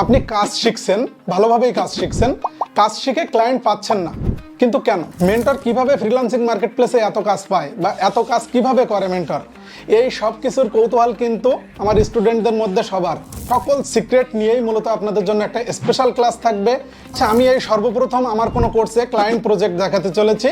আপনি কাজ শিখছেন, ভালোভাবেই কাজ শিখছেন, কাজ শিখে ক্লায়েন্ট পাচ্ছেন না। কিন্তু কেন? মেন্টর কীভাবে ফ্রিল্যান্সিং মার্কেট প্লেসে এত কাজ পায় বা এত কাজ কীভাবে করে মেন্টর এই সব কিছুর কৌতূহল কিন্তু আমার স্টুডেন্টদের মধ্যে সবার। সকল সিক্রেট নিয়েই মূলত আপনাদের জন্য একটা স্পেশাল ক্লাস থাকবে। আচ্ছা আমি এই সর্বপ্রথম আমার কোনো কোর্সে ক্লায়েন্ট প্রজেক্ট দেখাতে চলেছি।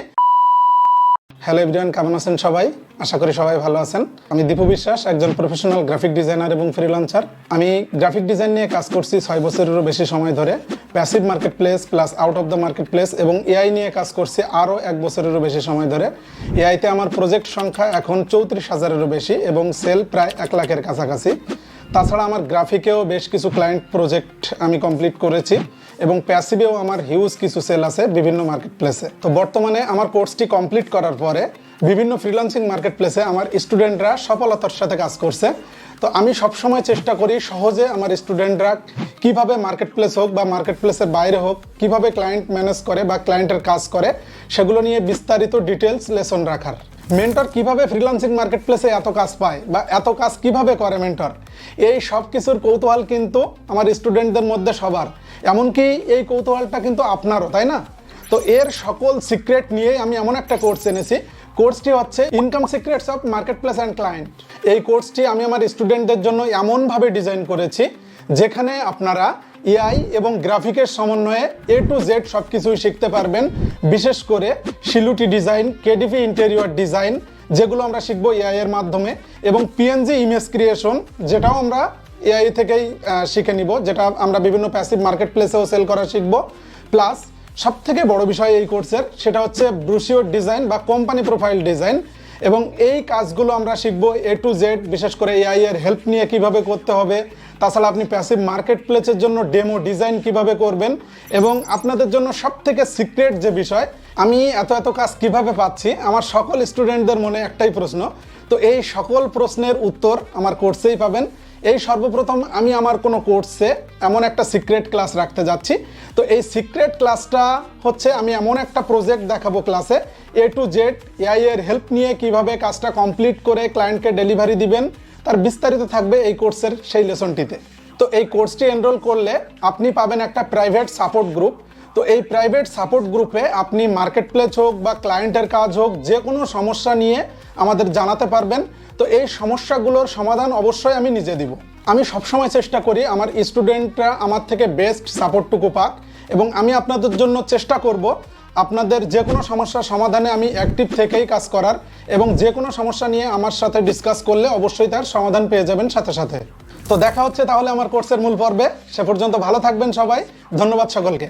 হ্যালো এভরিওয়ান কেমন আছেন সবাই? আশা করি সবাই ভালো আছেন। আমি দীপু বিশ্বাস, একজন প্রফেশনাল গ্রাফিক ডিজাইনার এবং ফ্রিলান্সার আমি গ্রাফিক ডিজাইন নিয়ে কাজ করছি ছয় বছরেরও বেশি সময় ধরে। Passive marketplace plus out of the marketplace এবং এআই নিয়ে কাজ করছি আরও এক বছরেরও বেশি সময় ধরে। এআইতে আমার প্রজেক্ট সংখ্যা এখন চৌত্রিশ হাজারেরও বেশি এবং সেল প্রায় এক লাখের কাছাকাছি। তাছাড়া আমার গ্রাফিকেও বেশ কিছু ক্লায়েন্ট প্রজেক্ট আমি কমপ্লিট করেছি এবং প্যাসিভেও আমার হিউজ কিছু সেল আছে বিভিন্ন মার্কেট প্লেসে তো বর্তমানে আমার কোর্সটি কমপ্লিট করার পরে বিভিন্ন ফ্রিলান্সিং মার্কেট প্লেসে আমার স্টুডেন্টরা সফলতার সাথে কাজ করছে। তো আমি সবসময় চেষ্টা করি সহজে আমার স্টুডেন্টরা কীভাবে মার্কেট প্লেস হোক বা মার্কেট প্লেসের বাইরে হোক, কীভাবে ক্লায়েন্ট ম্যানেজ করে বা ক্লায়েন্টের কাজ করে, সেগুলো নিয়ে বিস্তারিত ডিটেলস লেসন রাখার। মেন্টর কীভাবে ফ্রিল্যান্সিং মার্কেট প্লেসে এত কাজ পায় বা এত কাজ কীভাবে করে মেন্টর এই সব কিছুর কৌতূহল কিন্তু আমার স্টুডেন্টদের মধ্যে সবার। এমনকি এই কৌতূহলটা কিন্তু আপনারও, তাই না? তো এর সকল সিক্রেট নিয়ে আমি এমন একটা কোর্স এনেছি কোর্সটি হচ্ছে income secrets of marketplace and client এই কোর্সটি আমি আমার স্টুডেন্টদের জন্য এমনভাবে ডিজাইন করেছি, যেখানে আপনারা এআই এবং গ্রাফিকের সমন্বয়ে এ টু জেড সব কিছুই শিখতে পারবেন, বিশেষ করে silhouette design, KDP interior design, যেগুলো আমরা শিখব এআই এর মাধ্যমে, এবং পিএনজি ইমেজ ক্রিয়েশন যেটাও আমরা এআই থেকেই শিখে নিব, যেটা আমরা বিভিন্ন প্যাসিভ মার্কেট প্লেসেও সেল করা শিখব প্লাস সব থেকে বড় বিষয় এই কোর্সের, সেটা হচ্ছে ব্রুশিওর ডিজাইন বা কোম্পানি প্রোফাইল ডিজাইন এবং এই কাজগুলো আমরা শিখব এ টু জেড বিশেষ করে এআই এর হেল্প নিয়ে কীভাবে করতে হবে। তাছাড়া আপনি প্যাসিভ মার্কেট প্লেসের জন্য ডেমো ডিজাইন কীভাবে করবেন। এবং আপনাদের জন্য সব থেকে সিক্রেট যে বিষয়, আমি এত এত কাজ কীভাবে পাচ্ছি, আমার সকল স্টুডেন্টদের মনে একটাই প্রশ্ন। তো এই সকল প্রশ্নের উত্তর আমার কোর্সেই পাবেন। এই সর্বপ্রথম আমি আমার কোনো কোর্সে এমন একটা সিক্রেট ক্লাস রাখতে যাচ্ছি। তো এই সিক্রেট ক্লাসটা হচ্ছে আমি এমন একটা প্রজেক্ট দেখাবো ক্লাসে এ টু জেড এআই এর হেল্প নিয়ে কীভাবে কাজটা কমপ্লিট করে ক্লায়েন্টকে ডেলিভারি দিবেন, তার বিস্তারিত থাকবে এই কোর্সের সেই লেসনটিতে তো এই কোর্সটি এনরোল করলে আপনি পাবেন একটা প্রাইভেট সাপোর্ট গ্রুপ তো এই প্রাইভেট সাপোর্ট গ্রুপে আপনি মার্কেট প্লেস হোক বা ক্লায়েন্টের কাজ হোক, যে কোনো সমস্যা নিয়ে আমাদের জানাতে পারবেন। তো এই সমস্যাগুলোর সমাধান অবশ্যই আমি নিজে দিব। আমি সবসময় চেষ্টা করি আমার স্টুডেন্টরা আমার থেকে বেস্ট সাপোর্টটুকু পাক এবং আমি আপনাদের জন্য চেষ্টা করব আপনাদের যে কোনো সমস্যার সমাধানে আমি অ্যাক্টিভ থেকেই কাজ করার এবং যে কোনো সমস্যা নিয়ে আমার সাথে ডিসকাস করলে অবশ্যই তার সমাধান পেয়ে যাবেন সাথে সাথে। তো দেখা হচ্ছে তাহলে আমার কোর্সের মূল পর্বে। সে পর্যন্ত ভালো থাকবেন সবাই। ধন্যবাদ সকলকে।